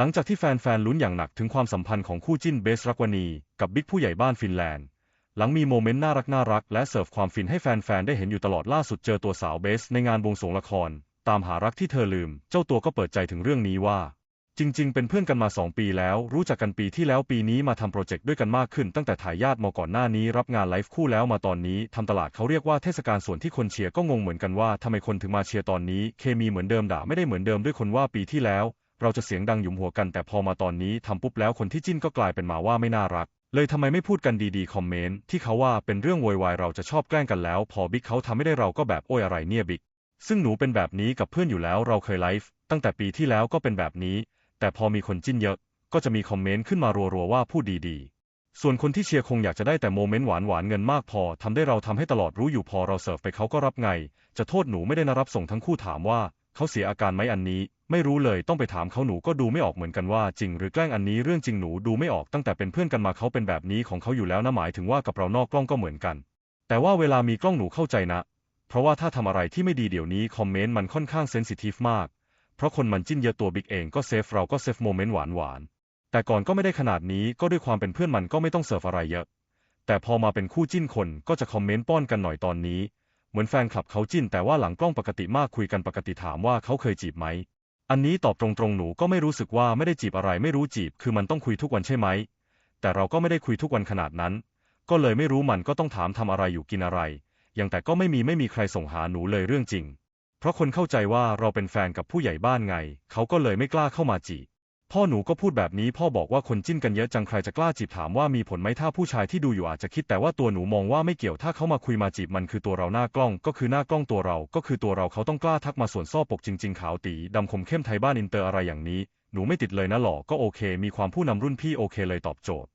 หลังจากที่แฟนๆลุ้นอย่างหนักถึงความสัมพันธ์ของคู่จิ้นเบสรักวณีกับบิ๊กผู้ใหญ่บ้านฟินแลนด์ หลังมีโมเมนต์น่ารักน่ารักและเสิร์ฟความฟินให้แฟนๆได้เห็นอยู่ตลอดล่าสุดเจอตัวสาวเบสในงานบวงสรวงละคร ตามหารักที่เธอลืม เจ้าตัวก็เปิดใจถึงเรื่องนี้ว่า จริง ๆ เป็นเพื่อนกันมา 2 ปีแล้ว รู้จักกันปีที่แล้วปีนี้มาทำโปรเจกต์ด้วยกันมากขึ้นตั้งแต่ถ่ายญาติมาก่อนหน้านี้รับงานไลฟ์คู่แล้วมาตอนนี้ทำตลาดเขาเรียกว่าเทศกาลส่วนที่คนเชียร์ก็งงเหมือนกันว่าทำไมคนถึงมาเชียร์ตอนนี้ เคมีเหมือนเดิมด่าไม่ได้เหมือนเดิมด้วยคนว่าปีที่แล้ว เราจะเสียงดังหยุมหัวกันแต่พอมาตอนนี้ทำปุ๊บแล้วคนที่จิ้นก็กลายเป็นมาว่าไม่น่ารัก เลยทำไมไม่พูดกันดีๆคอมเมนต์ที่เขาว่าเป็นเรื่องโวยวายเราจะชอบแกล้งกันแล้ว พอบิ๊กเขาทำไม่ได้เราก็แบบโอ้ยอะไรเนี่ยบิ๊กซึ่งหนูเป็นแบบนี้กับเพื่อนอยู่แล้วเราเคยไลฟ์ตั้งแต่ปีที่แล้วก็เป็นแบบนี้ แต่พอมีคนจิ้นเยอะ ก็จะมีคอมเมนต์ขึ้นมารัวๆว่าพูดดีๆส่วนคนที่เชียร์คงอยากจะได้แต่โมเมนต์หวานๆเงินมากพอทำได้เราทำให้ตลอดรู้อยู่พอเราเสิร์ฟไปเขาก็รับไง จะโทษหนูไม่ได้นะรับส่งทั้งคู่ถามว่า เขาเสียอาการไหมอันนี้ ไม่รู้เลยต้องไปถามเขาหนูก็ดูไม่ออกเหมือนกันว่าจริงหรือแกล้งอันนี้เรื่องจริงหนูดูไม่ออกตั้งแต่เป็นเพื่อนกันมาเขาเป็นแบบนี้ของเขาอยู่แล้วนะหมายถึงว่ากับเรานอกกล้องก็เหมือนกัน แต่ว่าเวลามีกล้องหนูเข้าใจนะ เพราะว่าถ้าทำอะไรที่ไม่ดีเดี๋ยวนี้คอมเมนต์มันค่อนข้างเซนซิทีฟมาก เพราะคนมันจิ้นเยอะตัวบิ๊กเองก็เซฟเราก็เซฟโมเมนต์หวานๆแต่ก่อนก็ไม่ได้ขนาดนี้ก็ด้วยความเป็นเพื่อนมันก็ไม่ต้องเสิร์ฟอะไรเยอะ แต่พอมาเป็นคู่จิ้นคนก็จะคอมเมนต์ป้อนกันหน่อยตอนนี้ มือนแฟนคลับเขาจิ้นแต่ว่าหลังกล้องปกติมากคุยกันปกติถามว่าเขาเคยจีบไหม อันนี้ตอบตรงๆหนูก็ไม่รู้สึกว่าไม่ได้จีบอะไรไม่รู้จีบ คือมันต้องคุยทุกวันใช่ไหม แต่เราก็ไม่ได้คุยทุกวันขนาดนั้น ก็เลยไม่รู้มันก็ต้องถามทำอะไรอยู่กินอะไร อย่างแต่ก็ไม่มีไม่มีใครส่งหาหนูเลยเรื่องจริง เพราะคนเข้าใจว่าเราเป็นแฟนกับผู้ใหญ่บ้านไง เขาก็เลยไม่กล้าเข้ามาจีบ พ่อหนูก็พูดแบบนี้พ่อบอกว่าคนจิ้นกันเยอะจังใครจะกล้าจีบถามว่ามีผลไหมถ้าผู้ชายที่ดูอยู่อาจจะคิดแต่ว่าตัวหนูมองว่าไม่เกี่ยวถ้าเขามาคุยมาจีบมันคือตัวเราหน้ากล้อง ก็คือหน้ากล้องตัวเรา ก็คือตัวเราเขาต้องกล้าทักมาส่วนซ่อปกจริง ๆ ขาวตีดำคมเข้มไทยบ้านอินเตอร์อะไรอย่างนี้ หนูไม่ติดเลยนะหล่อก็โอเค มีความผู้นำรุ่นพี่โอเคเลยตอบโจทย์